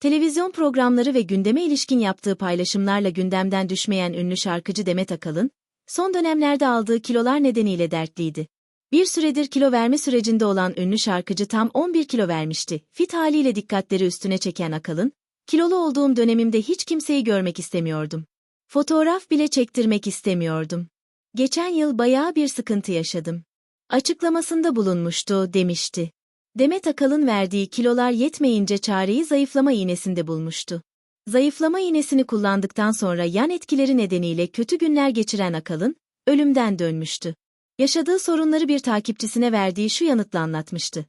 Televizyon programları ve gündeme ilişkin yaptığı paylaşımlarla gündemden düşmeyen ünlü şarkıcı Demet Akalın, son dönemlerde aldığı kilolar nedeniyle dertliydi. Bir süredir kilo verme sürecinde olan ünlü şarkıcı tam 11 kilo vermişti. Fit haliyle dikkatleri üstüne çeken Akalın, kilolu olduğum dönemimde hiç kimseyi görmek istemiyordum. Fotoğraf bile çektirmek istemiyordum. Geçen yıl bayağı bir sıkıntı yaşadım. Açıklamasında bulunmuştu, demişti. Demet Akalın verdiği kilolar yetmeyince çareyi zayıflama iğnesinde bulmuştu. Zayıflama iğnesini kullandıktan sonra yan etkileri nedeniyle kötü günler geçiren Akalın, ölümden dönmüştü. Yaşadığı sorunları bir takipçisine verdiği şu yanıtla anlatmıştı.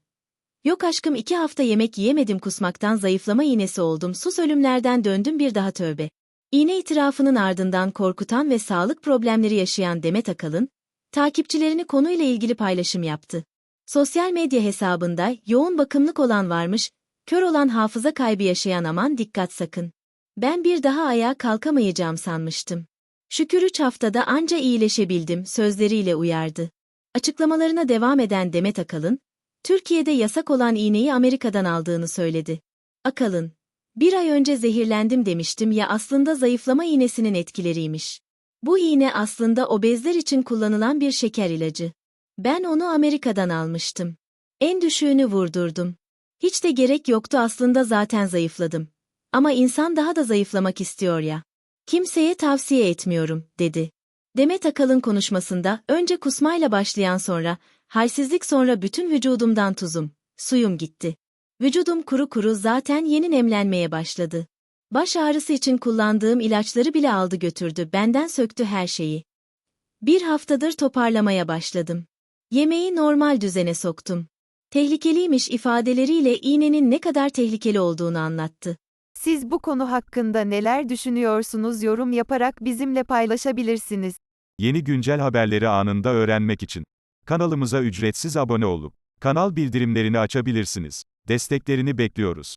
Yok aşkım iki hafta yemek yiyemedim kusmaktan zayıflama iğnesi oldum sus ölümlerden döndüm bir daha tövbe. İğne itirafının ardından korkutan ve sağlık problemleri yaşayan Demet Akalın, takipçilerini konuyla ilgili paylaşım yaptı. Sosyal medya hesabında yoğun bakımlık olan varmış, kör olan hafıza kaybı yaşayan aman dikkat sakın. Ben bir daha ayağa kalkamayacağım sanmıştım. Şükür 3 haftada anca iyileşebildim sözleriyle uyardı. Açıklamalarına devam eden Demet Akalın, Türkiye'de yasak olan iğneyi Amerika'dan aldığını söyledi. Akalın, bir ay önce zehirlendim demiştim ya aslında zayıflama iğnesinin etkileriymiş. Bu iğne aslında obezler için kullanılan bir şeker ilacı. Ben onu Amerika'dan almıştım. En düşüğünü vurdurdum. Hiç de gerek yoktu aslında zaten zayıfladım. Ama insan daha da zayıflamak istiyor ya. Kimseye tavsiye etmiyorum, dedi. Demet Akalın konuşmasında önce kusmayla başlayan sonra, halsizlik sonra bütün vücudumdan tuzum, suyum gitti. Vücudum kuru kuru zaten yeni nemlenmeye başladı. Baş ağrısı için kullandığım ilaçları bile aldı götürdü, benden söktü her şeyi. Bir haftadır toparlamaya başladım. Yemeği normal düzene soktum. Tehlikeliymiş ifadeleriyle iğnenin ne kadar tehlikeli olduğunu anlattı. Siz bu konu hakkında neler düşünüyorsunuz yorum yaparak bizimle paylaşabilirsiniz. Yeni güncel haberleri anında öğrenmek için kanalımıza ücretsiz abone olup kanal bildirimlerini açabilirsiniz. Desteklerini bekliyoruz.